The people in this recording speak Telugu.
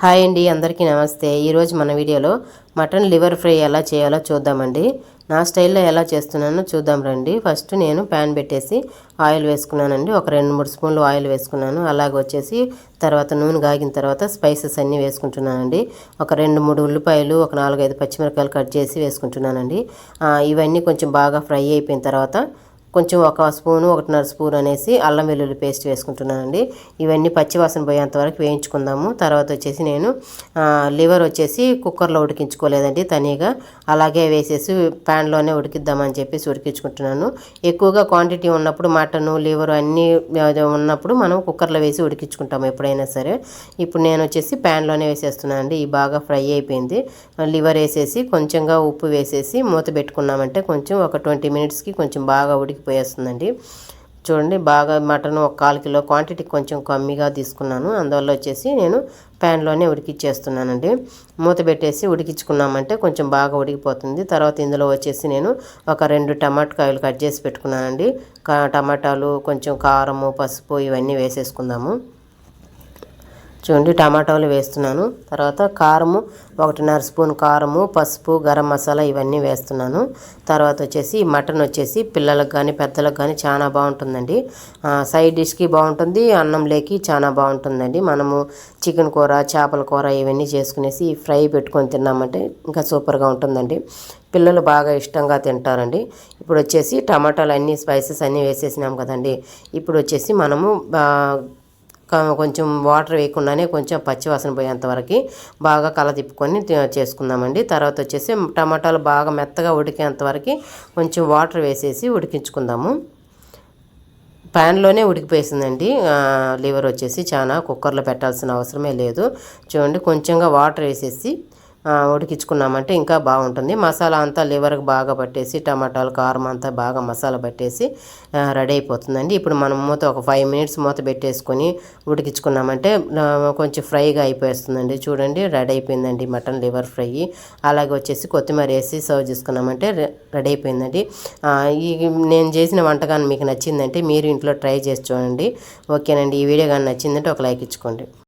హాయ్ అండి అందరికీ నమస్తే. ఈరోజు మన వీడియోలో మటన్ లివర్ ఫ్రై ఎలా చేయాలో చూద్దామండి. నా స్టైల్లో ఎలా చేస్తున్నానో చూద్దాం రండి. ఫస్ట్ నేను ప్యాన్ పెట్టేసి ఆయిల్ వేసుకున్నానండి. ఒక రెండు మూడు స్పూన్లు ఆయిల్ వేసుకున్నాను. అలాగే వచ్చేసి తర్వాత నూనె కాగిన తర్వాత స్పైసెస్ అన్నీ వేసుకుంటున్నానండి. ఒక రెండు మూడు ఉల్లిపాయలు ఒక నాలుగైదు పచ్చిమిరకాయలు కట్ చేసి వేసుకుంటున్నానండి. ఇవన్నీ కొంచెం బాగా ఫ్రై అయిపోయిన తర్వాత కొంచెం ఒక స్పూను ఒకటిన్నర స్పూన్ అనేసి అల్లం వెల్లుల్లి పేస్ట్ వేసుకుంటున్నానండి. ఇవన్నీ పచ్చివాసన పోయేంత వరకు వేయించుకుందాము. తర్వాత వచ్చేసి నేను లివర్ వచ్చేసి కుక్కర్లో ఉడికించుకోలేదండి తనీగా. అలాగే వేసేసి ప్యాన్లోనే ఉడికిద్దామని చెప్పేసి ఉడికించుకుంటున్నాను. ఎక్కువగా క్వాంటిటీ ఉన్నప్పుడు మటను లివర్ అన్నీ ఉన్నప్పుడు మనం కుక్కర్లో వేసి ఉడికించుకుంటాము ఎప్పుడైనా సరే. ఇప్పుడు నేను వచ్చేసి ప్యాన్లోనే వేసేస్తున్నాను అండి ఈ బాగా ఫ్రై అయిపోయింది. లివర్ వేసేసి కొంచెంగా ఉప్పు వేసేసి మూత పెట్టుకున్నామంటే కొంచెం ఒక ట్వంటీ మినిట్స్కి కొంచెం బాగా ఉడికి ఉడికిపోయేస్తుందండి చూడండి బాగా మటన్ ఒక కాలు కిలో క్వాంటిటీ కొంచెం కమ్మిగా తీసుకున్నాను. అందువల్ల వచ్చేసి నేను ప్యాన్లోనే ఉడికిచ్చేస్తున్నానండి. మూత పెట్టేసి ఉడికించుకున్నామంటే కొంచెం బాగా ఉడికిపోతుంది. తర్వాత ఇందులో వచ్చేసి నేను ఒక రెండు టమాటకాయలు కట్ చేసి పెట్టుకున్నానండి. టమాటాలు కొంచెం కారము పసుపు ఇవన్నీ వేసేసుకుందాము. చూడండి టమాటాలు వేస్తున్నాను. తర్వాత కారము ఒకటిన్నర స్పూన్ కారము పసుపు గరం మసాలా ఇవన్నీ వేస్తున్నాను. తర్వాత వచ్చేసి మటన్ వచ్చేసి పిల్లలకు కానీ పెద్దలకు కానీ చాలా బాగుంటుందండి. సైడ్ డిష్కి బాగుంటుంది అన్నం లేకి చాలా బాగుంటుందండి. మనము చికెన్ కూర చేపల కూర ఇవన్నీ చేసుకునేసి ఫ్రై పెట్టుకొని తిన్నామంటే ఇంకా సూపర్గా ఉంటుందండి. పిల్లలు బాగా ఇష్టంగా తింటారండి. ఇప్పుడు వచ్చేసి టమాటాలు అన్నీ స్పైసెస్ అన్నీ వేసేసినాం కదండి. ఇప్పుడు వచ్చేసి మనము కొంచెం వాటర్ వేయకుండానే కొంచెం పచ్చివాసన పోయేంత వరకు బాగా కల తిప్పుకొని చేసుకుందామండి. తర్వాత వచ్చేసి టమాటాలు బాగా మెత్తగా ఉడికేంత వరకు కొంచెం వాటర్ వేసేసి ఉడికించుకుందాము. ప్యాన్లోనే ఉడికిపోయిందండి లివర్ వచ్చేసి చాలా కుక్కర్లో పెట్టాల్సిన అవసరమే లేదు. చూడండి కొంచెంగా వాటర్ వేసేసి ఉడికించుకున్నామంటే ఇంకా బాగుంటుంది. మసాలా అంతా లివర్కి బాగా పట్టేసి టమాటాలు కారం అంతా బాగా మసాలా పట్టేసి రెడీ అయిపోతుందండి. ఇప్పుడు మనం మూత ఒక ఫైవ్ మినిట్స్ మూత పెట్టేసుకొని ఉడికించుకున్నామంటే కొంచెం ఫ్రైగా అయిపోతుందండి చూడండి రెడీ అయిపోయిందండి మటన్ లివర్ ఫ్రై. అలాగే వచ్చేసి కొత్తిమీర వేసి సర్వ్ చేసుకున్నామంటే రెడీ అయిపోయిందండి. ఈ నేను చేసిన వంటకాన్ని మీకు నచ్చిందంటే మీరు ఇంట్లో ట్రై చేసి చూడండి. ఓకేనండి ఈ వీడియో కానీ నచ్చిందంటే ఒక లైక్ ఇచ్చుకోండి.